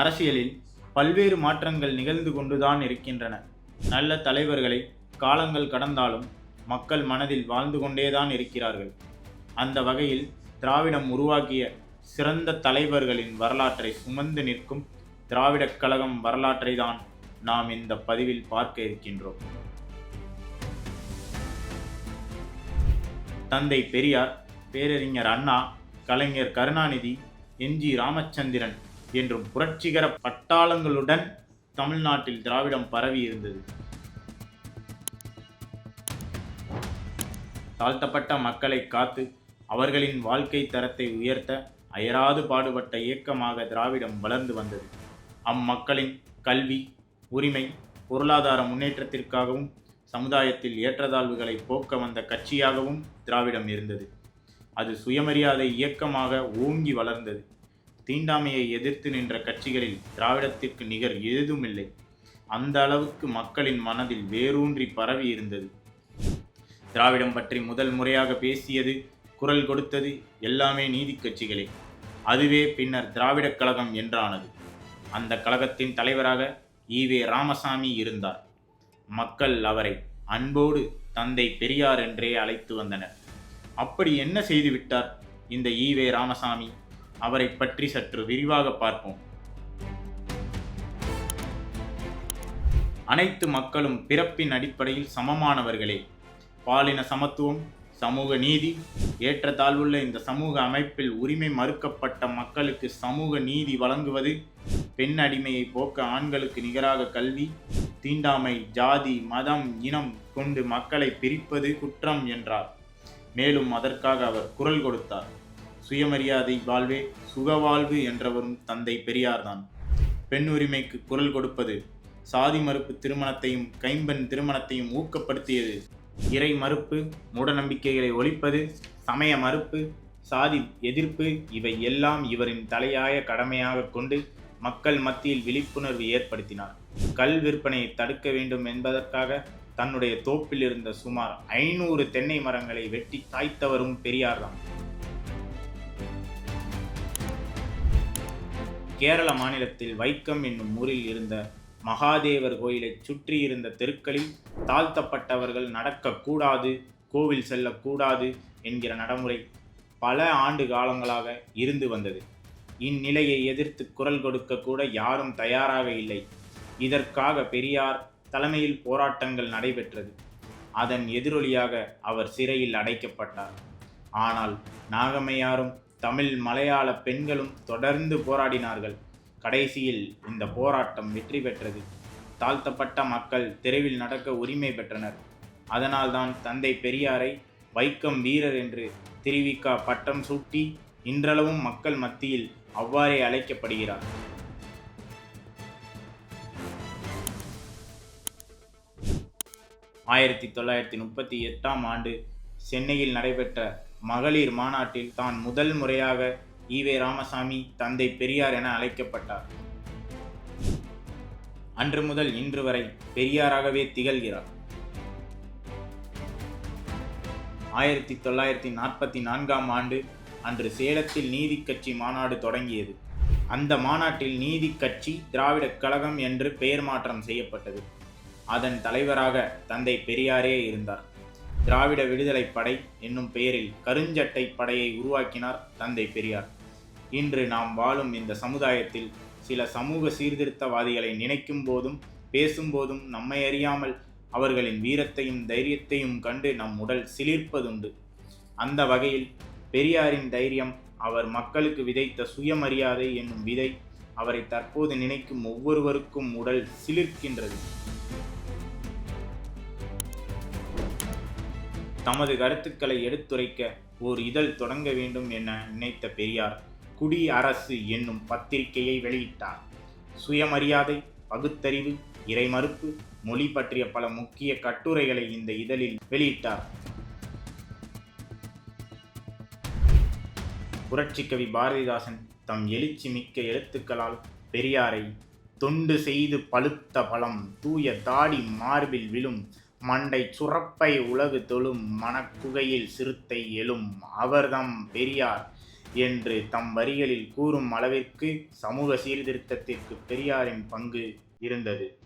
அரசியலில் பல்வேறு மாற்றங்கள் நிகழ்ந்து கொண்டுதான் இருக்கின்றன. நல்ல தலைவர்களை காலங்கள் கடந்தாலும் மக்கள் மனதில் வாழ்ந்து கொண்டேதான் இருக்கிறார்கள். அந்த வகையில் திராவிடம் உருவாக்கிய சிறந்த தலைவர்களின் வரலாற்றை சுமந்து நிற்கும் திராவிடக் கழகம் வரலாற்றை தான் நாம் இந்த பதிவில் பார்க்க இருக்கின்றோம். தந்தை பெரியார் பேரறிஞர் அண்ணா கலைஞர் கருணாநிதி என்ஜி ராமச்சந்திரன் என்றும் புரட்சிகர பட்டாளங்களுடன் தமிழ்நாட்டில் திராவிடம் பரவி இருந்தது. தாழ்த்தப்பட்ட மக்களை காத்து அவர்களின் வாழ்க்கை தரத்தை உயர்த்த அயராது பாடுபட்ட இயக்கமாக திராவிடம் வளர்ந்து வந்தது. அம்மக்களின் கல்வி உரிமை பொருளாதார முன்னேற்றத்திற்காகவும் சமுதாயத்தில் ஏற்றத்தாழ்வுகளை போக்க வந்த கட்சியாகவும் திராவிடம் இருந்தது. அது சுயமரியாதை இயக்கமாக ஓங்கி வளர்ந்தது. தீண்டாமையை எதிர்த்து நின்ற கட்சிகளில் திராவிடத்திற்கு நிகர் ஏதுமில்லை. அந்த அளவுக்கு மக்களின் மனதில் வேரூன்றி பரவி இருந்தது. திராவிடம் பற்றி முதல் முறையாக பேசியது குரல் கொடுத்தது எல்லாமே நீதி கட்சிகளே. அதுவே பின்னர் திராவிடக் கழகம் என்றானது. அந்த கழகத்தின் தலைவராக ஈவே ராமசாமி இருந்தார். மக்கள் அவரை அன்போடு தந்தை பெரியார் என்றே அழைத்து வந்தனர். அப்படி என்ன செய்துவிட்டார் இந்த ஈவே ராமசாமி? அவரை பற்றி சற்று விரிவாக பார்ப்போம். அனைத்து மக்களும் பிறப்பின் அடிப்படையில் சமமானவர்களே. பாலின சமத்துவம் சமூக நீதி ஏற்றத்தாழ்வுள்ள இந்த சமூக அமைப்பில் உரிமை மறுக்கப்பட்ட மக்களுக்கு சமூக நீதி வழங்குவது பெண் அடிமையை போக்க ஆண்களுக்கு நிகராக கல்வி தீண்டாமை ஜாதி மதம் இனம் கொண்டு மக்களை பிரிப்பது குற்றம் என்றார். மேலும் அதற்காக அவர் குரல் கொடுத்தார். சுயமரியாதை வாழ்வே சுகவாழ்வு என்றவரும் தந்தை பெரியார்தான். பெண் உரிமைக்கு குரல் கொடுப்பது சாதி மறுப்பு திருமணத்தையும் கைம்பெண் திருமணத்தையும் ஊக்கப்படுத்தியது. இறை மறுப்பு மூடநம்பிக்கைகளை ஒழிப்பது சமய மறுப்பு சாதி எதிர்ப்பு இவை எல்லாம் இவரின் தலையாய கடமையாக கொண்டு மக்கள் மத்தியில் விழிப்புணர்வு ஏற்படுத்தினார். கல் விற்பனையை தடுக்க வேண்டும் என்பதற்காக தன்னுடைய தோப்பில் இருந்த சுமார் ஐநூறு தென்னை மரங்களை வெட்டி தாய்த்தவரும் பெரியார்தான். கேரள மாநிலத்தில் வைக்கம் என்னும் ஊரில் இருந்த மகாதேவர் கோயிலை சுற்றி இருந்த தெருக்களில் தாழ்த்தப்பட்டவர்கள் நடக்கக்கூடாது கோவில் செல்லக்கூடாது என்கிற நடைமுறை பல ஆண்டு காலங்களாக இருந்து வந்தது. இந்நிலையை எதிர்த்து குரல் கொடுக்க கூட யாரும் தயாராக இல்லை. இதற்காக பெரியார் தலைமையில் போராட்டங்கள் நடைபெற்றது. அதன் எதிரொலியாக அவர் சிறையில் அடைக்கப்பட்டார். ஆனால் நாகம்மையாரும் தமிழ் மலையாள பெண்களும் தொடர்ந்து போராடினார்கள். கடைசியில் இந்த போராட்டம் வெற்றி பெற்றது. தாழ்த்தப்பட்ட மக்கள் தெருவில் நடக்க உரிமை பெற்றனர். அதனால்தான் தந்தை பெரியாரை வைக்கம் வீரர் என்று திருவிக்கா பட்டம் சூட்டி இன்றளவும் மக்கள் மத்தியில் அவ்வாறே அழைக்கப்படுகிறார். ஆயிரத்தி தொள்ளாயிரத்தி முப்பத்தி எட்டாம் ஆண்டு சென்னையில் நடைபெற்ற மகளிர் மாநாட்டில் தான் முதல் முறையாக ஈவே ராமசாமி தந்தை பெரியார் என அழைக்கப்பட்டார். அன்று முதல் இன்று வரை பெரியாராகவே திகழ்கிறார். ஆயிரத்தி தொள்ளாயிரத்தி நாற்பத்தி நான்காம் ஆண்டு அன்று சேலத்தில் நீதி கட்சி மாநாடு தொடங்கியது. அந்த மாநாட்டில் நீதி கட்சி திராவிடக் கழகம் என்று பெயர் மாற்றம் செய்யப்பட்டது. அதன் தலைவராக தந்தை பெரியாரே இருந்தார். திராவிட விடுதலை படை என்னும் பெயரில் கருஞ்சட்டை படையை உருவாக்கினார் தந்தை பெரியார். இன்று நாம் வாழும் இந்த சமுதாயத்தில் சில சமூக சீர்திருத்தவாதிகளை நினைக்கும் போதும் பேசும்போதும் நம்மை அறியாமல் அவர்களின் வீரத்தையும் தைரியத்தையும் கண்டு நம் உடல் சிலிர்ப்பதுண்டு. அந்த வகையில் பெரியாரின் தைரியம் அவர் மக்களுக்கு விதைத்த சுயமரியாதை என்னும் விதை அவரை தற்போது நினைக்கும் ஒவ்வொருவருக்கும் உடல் சிலிர்க்கின்றது. தமது கருத்துக்களை எடுத்துரைக்க ஓர் இதழ் தொடங்க வேண்டும் என நினைத்த பெரியார் குடி அரசு என்னும் பத்திரிகையை வெளியிட்டார். சுயமரியாதை பகுத்தறிவு இறைமறுப்பு மொழி பற்றிய பல முக்கிய கட்டுரைகளை இந்த இதழில் வெளியிட்டார். புரட்சிக்கவி பாரதிதாசன் தம் எழுச்சி மிக்க எழுத்துக்களால் பெரியாரை தொண்டு செய்து பழுத்த பழம் தூய தாடி மார்பில் விழும் மண்டை சுரப்பை உலகு தொழும் மனக்குகையில் சிறுத்தை எழும் அவர்தம் பெரியார் என்று தம் வரிகளில் கூறும் அளவிற்கு சமூக சீர்திருத்தத்திற்கு பெரியாரின் பங்கு இருந்தது.